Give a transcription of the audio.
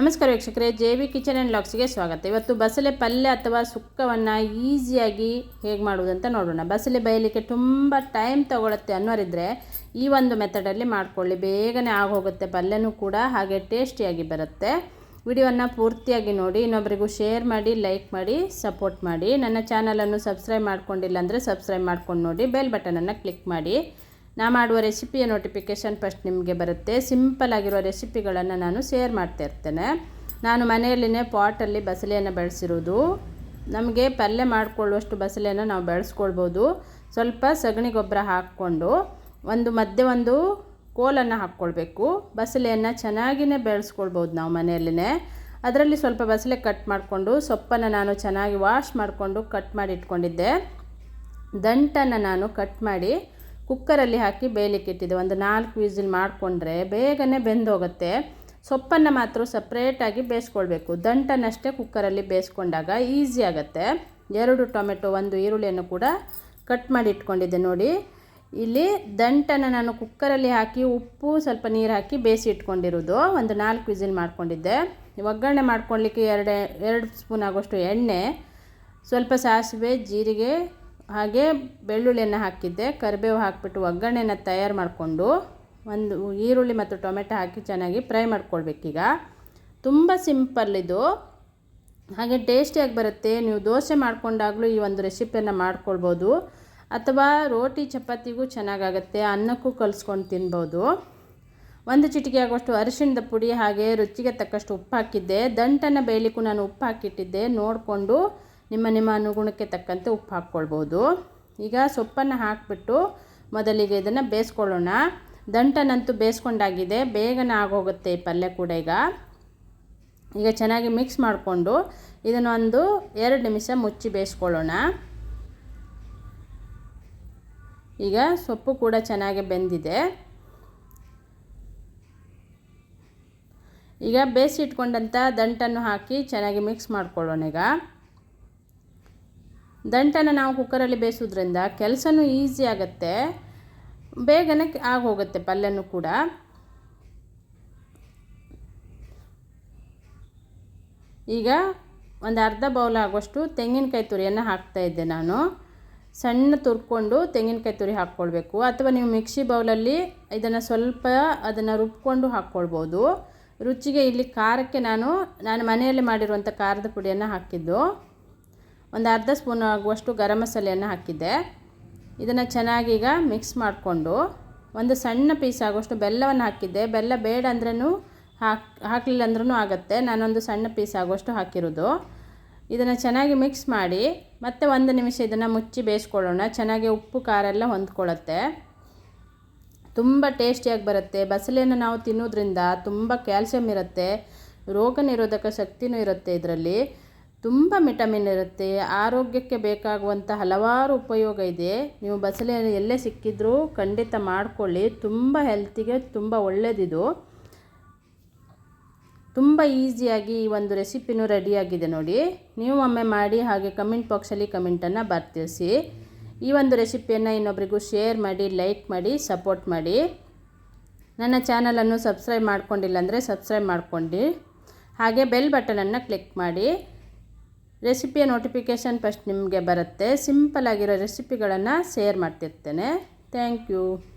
ನಮಸ್ಕಾರ ವೀಕ್ಷಕರೇ, J B kitchen and ಲಾಕ್ಸ್ಗೆ ಸ್ವಾಗತ. ಇವತ್ತು ಬಸಳೆ ಪಲ್ಯ ಅಥವಾ ಸುಕ್ಕವನ್ನು ಈಸಿಯಾಗಿ ಹೇಗೆ ಮಾಡುವುದಂತ ನೋಡೋಣ. ಬಸಳೆ ಬೇಯಲಿಕ್ಕೆ ತುಂಬ ಟೈಮ್ ತಗೊಳ್ಳುತ್ತೆ ಅನ್ನೋರಿದ್ದರೆ ಈ ಒಂದು ಮೆಥಡಲ್ಲಿ ಮಾಡ್ಕೊಳ್ಳಿ. ಬೇಗನೆ ಆಗೋಗುತ್ತೆ, ಪಲ್ಯನೂ ಕೂಡ ಹಾಗೆ ಟೇಸ್ಟಿಯಾಗಿ ಬರುತ್ತೆ. ವಿಡಿಯೋವನ್ನು ಪೂರ್ತಿಯಾಗಿ ನೋಡಿ ಇನ್ನೊಬ್ಬರಿಗೂ ಶೇರ್ ಮಾಡಿ, ಲೈಕ್ ಮಾಡಿ, ಸಪೋರ್ಟ್ ಮಾಡಿ. ನನ್ನ ಚಾನಲನ್ನು ಸಬ್ಸ್ಕ್ರೈಬ್ ಮಾಡ್ಕೊಂಡಿಲ್ಲ ಅಂದರೆ ಸಬ್ಸ್ಕ್ರೈಬ್ ಮಾಡ್ಕೊಂಡು ನೋಡಿ, ಬೆಲ್ ಬಟನನ್ನು ಕ್ಲಿಕ್ ಮಾಡಿ. ನಾ ಮಾಡುವ ರೆಸಿಪಿಯ ನೋಟಿಫಿಕೇಷನ್ ಫಸ್ಟ್ ನಿಮಗೆ ಬರುತ್ತೆ. ಸಿಂಪಲ್ ಆಗಿರುವ ರೆಸಿಪಿಗಳನ್ನು ನಾನು ಶೇರ್ ಮಾಡ್ತಾ ಇರ್ತೇನೆ. ನಾನು ಮನೆಯಲ್ಲಿನೇ ಪಾಟಲ್ಲಿ ಬಸಲೆಯನ್ನು ಬೆಳೆಸಿರೋದು. ನಮಗೆ ಪಲ್ಯ ಮಾಡಿಕೊಳ್ಳುವಷ್ಟು ಬಸಲೆಯನ್ನು ನಾವು ಬೆಳೆಸ್ಕೊಳ್ಬೋದು. ಸ್ವಲ್ಪ ಸಗಣಿ ಗೊಬ್ಬರ ಹಾಕ್ಕೊಂಡು ಒಂದು ಮಧ್ಯೆ ಒಂದು ಕೋಲನ್ನು ಹಾಕ್ಕೊಳ್ಬೇಕು. ಬಸಲೆಯನ್ನು ಚೆನ್ನಾಗಿಯೇ ಬೆಳೆಸ್ಕೊಳ್ಬೋದು ನಾವು ಮನೆಯಲ್ಲೇ ಅದರಲ್ಲಿ ಸ್ವಲ್ಪ ಬಸಳೆ ಕಟ್ ಮಾಡಿಕೊಂಡು ಸೊಪ್ಪನ್ನು ನಾನು ಚೆನ್ನಾಗಿ ವಾಶ್ ಮಾಡಿಕೊಂಡು ಕಟ್ ಮಾಡಿ ಇಟ್ಕೊಂಡಿದ್ದೆ. ದಂಟನ್ನು ನಾನು ಕಟ್ ಮಾಡಿ ಕುಕ್ಕರಲ್ಲಿ ಹಾಕಿ ಬೇಯಲಿಕ್ಕೆ ಇಟ್ಟಿದ್ದೆ ಒಂದು ನಾಲ್ಕು ವಿಸಿಲ್ ಮಾಡಿಕೊಂಡ್ರೆ ಬೇಗನೆ ಬೆಂದೋಗುತ್ತೆ. ಸೊಪ್ಪನ್ನು ಮಾತ್ರ ಸಪ್ರೇಟಾಗಿ ಬೇಯಿಸ್ಕೊಳ್ಬೇಕು. ದಂಟನ್ನಷ್ಟೇ ಕುಕ್ಕರಲ್ಲಿ ಬೇಯಿಸ್ಕೊಂಡಾಗ ಈಸಿ ಆಗುತ್ತೆ. ಎರಡು ಟೊಮೆಟೊ, ಒಂದು ಈರುಳ್ಳಿಯನ್ನು ಕೂಡ ಕಟ್ ಮಾಡಿ ಇಟ್ಕೊಂಡಿದ್ದೆ ನೋಡಿ. ಇಲ್ಲಿ ದಂಟನ್ನು ನಾನು ಕುಕ್ಕರಲ್ಲಿ ಹಾಕಿ ಉಪ್ಪು, ಸ್ವಲ್ಪ ನೀರು ಹಾಕಿ ಬೇಯಿಸಿ ಇಟ್ಕೊಂಡಿರೋದು. ಒಂದು ನಾಲ್ಕು ವಿಸಿಲ್ ಮಾಡ್ಕೊಂಡಿದ್ದೆ. ಒಗ್ಗರಣೆ ಮಾಡ್ಕೊಳ್ಲಿಕ್ಕೆ ಎರಡು ಎರಡು ಸ್ಪೂನ್ ಆಗೋಷ್ಟು ಎಣ್ಣೆ, ಸ್ವಲ್ಪ ಸಾಸಿವೆ, ಜೀರಿಗೆ ಹಾಗೆ ಬೆಳ್ಳುಳ್ಳಿಯನ್ನು ಹಾಕಿದ್ದೆ. ಕರಿಬೇವು ಹಾಕಿಬಿಟ್ಟು ಒಗ್ಗರಣೆನ ತಯಾರು ಮಾಡಿಕೊಂಡು ಒಂದು ಈರುಳ್ಳಿ ಮತ್ತು ಟೊಮೆಟೊ ಹಾಕಿ ಚೆನ್ನಾಗಿ ಫ್ರೈ ಮಾಡ್ಕೊಳ್ಬೇಕೀಗ. ತುಂಬ ಸಿಂಪಲ್ ಇದು. ಹಾಗೆ ಟೇಸ್ಟಿಯಾಗಿ ಬರುತ್ತೆ. ನೀವು ದೋಸೆ ಮಾಡಿಕೊಂಡಾಗಲೂ ಈ ಒಂದು ರೆಸಿಪಿಯನ್ನು ಮಾಡ್ಕೊಳ್ಬೋದು. ಅಥವಾ ರೋಟಿ ಚಪಾತಿಗೂ ಚೆನ್ನಾಗಾಗುತ್ತೆ. ಅನ್ನಕ್ಕೂ ಕಲಿಸ್ಕೊಂಡು ತಿನ್ಬೋದು. ಒಂದು ಚಿಟಿಕೆ ಆಗುವಷ್ಟು ಅರಿಶಿಣದ ಪುಡಿ ಹಾಗೆ ರುಚಿಗೆ ತಕ್ಕಷ್ಟು ಉಪ್ಪು ಹಾಕಿದ್ದೆ. ದಂಟನ್ನು ಬೇಯಲಿಕ್ಕೂ ನಾನು ಉಪ್ಪು ಹಾಕಿಟ್ಟಿದ್ದೆ. ನೋಡಿಕೊಂಡು ನಿಮ್ಮ ನಿಮ್ಮ ಅನುಗುಣಕ್ಕೆ ತಕ್ಕಂತೆ ಉಪ್ಪು ಹಾಕ್ಕೊಳ್ಬೋದು. ಈಗ ಸೊಪ್ಪನ್ನು ಹಾಕಿಬಿಟ್ಟು ಮೊದಲಿಗೆ ಇದನ್ನು ಬೇಯಿಸ್ಕೊಳ್ಳೋಣ. ದಂಟನಂತೂ ಬೇಯಿಸ್ಕೊಂಡಾಗಿದೆ. ಬೇಗನೆ ಆಗೋಗುತ್ತೆ ಈ ಪಲ್ಯ ಕೂಡ ಈಗ. ಈಗ ಚೆನ್ನಾಗಿ ಮಿಕ್ಸ್ ಮಾಡಿಕೊಂಡು ಇದನ್ನೊಂದು ಎರಡು ನಿಮಿಷ ಮುಚ್ಚಿ ಬೇಯಿಸ್ಕೊಳ್ಳೋಣ. ಈಗ ಸೊಪ್ಪು ಕೂಡ ಚೆನ್ನಾಗಿ ಬೆಂದಿದೆ. ಈಗ ಬೇಯಿಸಿಟ್ಕೊಂಡಂಥ ದಂಟನ್ನು ಹಾಕಿ ಚೆನ್ನಾಗಿ ಮಿಕ್ಸ್ ಮಾಡ್ಕೊಳ್ಳೋಣ ಈಗ. ದಂಟನ್ನು ನಾವು ಕುಕ್ಕರಲ್ಲಿ ಬೇಯಿಸೋದ್ರಿಂದ ಕೆಲಸನೂ ಈಸಿ ಆಗುತ್ತೆ. ಬೇಗನೆ ಆಗೋಗುತ್ತೆ ಪಲ್ಯನೂ ಕೂಡ. ಈಗ ಒಂದು ಅರ್ಧ ಬೌಲ್ ಆಗುವಷ್ಟು ತೆಂಗಿನಕಾಯಿ ತುರಿಯನ್ನು ಹಾಕ್ತಾಯಿದ್ದೆ ನಾನು. ಸಣ್ಣ ತುರ್ಕೊಂಡು ತೆಂಗಿನಕಾಯಿ ತುರಿ ಹಾಕ್ಕೊಳ್ಬೇಕು. ಅಥವಾ ನೀವು ಮಿಕ್ಸಿ ಬೌಲಲ್ಲಿ ಇದನ್ನು ಸ್ವಲ್ಪ ಅದನ್ನು ರುಬ್ಕೊಂಡು ಹಾಕ್ಕೊಳ್ಬೋದು. ರುಚಿಗೆ ಇಲ್ಲಿ ಖಾರಕ್ಕೆ ನಾನು ನಾನು ಮನೆಯಲ್ಲಿ ಮಾಡಿರುವಂಥ ಖಾರದ ಪುಡಿಯನ್ನು ಹಾಕಿದ್ದು. ಒಂದು ಅರ್ಧ ಸ್ಪೂನ್ ಆಗುವಷ್ಟು ಗರಂ ಮಸಾಲೆಯನ್ನು ಹಾಕಿದ್ದೆ. ಇದನ್ನು ಚೆನ್ನಾಗಿ ಈಗ ಮಿಕ್ಸ್ ಮಾಡಿಕೊಂಡು ಒಂದು ಸಣ್ಣ ಪೀಸ್ ಆಗುವಷ್ಟು ಬೆಲ್ಲವನ್ನು ಹಾಕಿದ್ದೆ. ಬೆಲ್ಲ ಬೇಡ ಅಂದ್ರೂ ಹಾಕಿ, ಹಾಕಲಿಲ್ಲ ಅಂದ್ರೂ ಆಗುತ್ತೆ. ನಾನೊಂದು ಸಣ್ಣ ಪೀಸ್ ಆಗುವಷ್ಟು ಹಾಕಿರೋದು. ಇದನ್ನು ಚೆನ್ನಾಗಿ ಮಿಕ್ಸ್ ಮಾಡಿ ಮತ್ತೆ ಒಂದು ನಿಮಿಷ ಇದನ್ನು ಮುಚ್ಚಿ ಬೇಯಿಸ್ಕೊಳ್ಳೋಣ. ಚೆನ್ನಾಗಿ ಉಪ್ಪು, ಖಾರ ಎಲ್ಲ ಹೊಂದ್ಕೊಳ್ಳುತ್ತೆ. ತುಂಬ ಟೇಸ್ಟಿಯಾಗಿ ಬರುತ್ತೆ. ಬಸಳೆಯನ್ನು ನಾವು ತಿನ್ನೋದ್ರಿಂದ ತುಂಬ ಕ್ಯಾಲ್ಸಿಯಂ ಇರುತ್ತೆ. ರೋಗ ನಿರೋಧಕ ಶಕ್ತಿನೂ ಇರುತ್ತೆ ಇದರಲ್ಲಿ. ತುಂಬ ವಿಟಮಿನ್ ಇರುತ್ತೆ. ಆರೋಗ್ಯಕ್ಕೆ ಬೇಕಾಗುವಂಥ ಹಲವಾರು ಉಪಯೋಗ ಇದೆ. ನೀವು ಬಸಳೆ ಎಲ್ಲೇ ಸಿಕ್ಕಿದ್ರೂ ಖಂಡಿತ ಮಾಡಿಕೊಳ್ಳಿ. ತುಂಬ ಹೆಲ್ತಿಗೆ ತುಂಬ ಒಳ್ಳೆಯದಿದು ತುಂಬ ಈಸಿಯಾಗಿ ಈ ಒಂದು ರೆಸಿಪಿನೂ ರೆಡಿಯಾಗಿದೆ ನೋಡಿ. ನೀವು ಒಮ್ಮೆ ಮಾಡಿ ಹಾಗೆ ಕಮೆಂಟ್ ಬಾಕ್ಸಲ್ಲಿ ಕಮೆಂಟನ್ನು ಬರ್ತಿಸಿ. ಈ ಒಂದು ರೆಸಿಪಿಯನ್ನು ಇನ್ನೊಬ್ಬರಿಗೂ ಶೇರ್ ಮಾಡಿ ಲೈಕ್ ಮಾಡಿ ಸಪೋರ್ಟ್ ಮಾಡಿ. ನನ್ನ ಚಾನಲನ್ನು ಸಬ್ಸ್ಕ್ರೈಬ್ ಮಾಡ್ಕೊಂಡಿಲ್ಲ ಅಂದರೆ ಸಬ್ಸ್ಕ್ರೈಬ್ ಮಾಡ್ಕೊಂಡು. ಹಾಗೆ ಬೆಲ್ ಬಟನನ್ನು ಕ್ಲಿಕ್ ಮಾಡಿ. ರೆಸಿಪಿಯ ನೋಟಿಫಿಕೇಷನ್ ಫಸ್ಟ್ ನಿಮಗೆ ಬರುತ್ತೆ. ಸಿಂಪಲ್ ಆಗಿರೋ ರೆಸಿಪಿಗಳನ್ನು ಶೇರ್ ಮಾಡ್ತಿರ್ತೇನೆ. Thank you.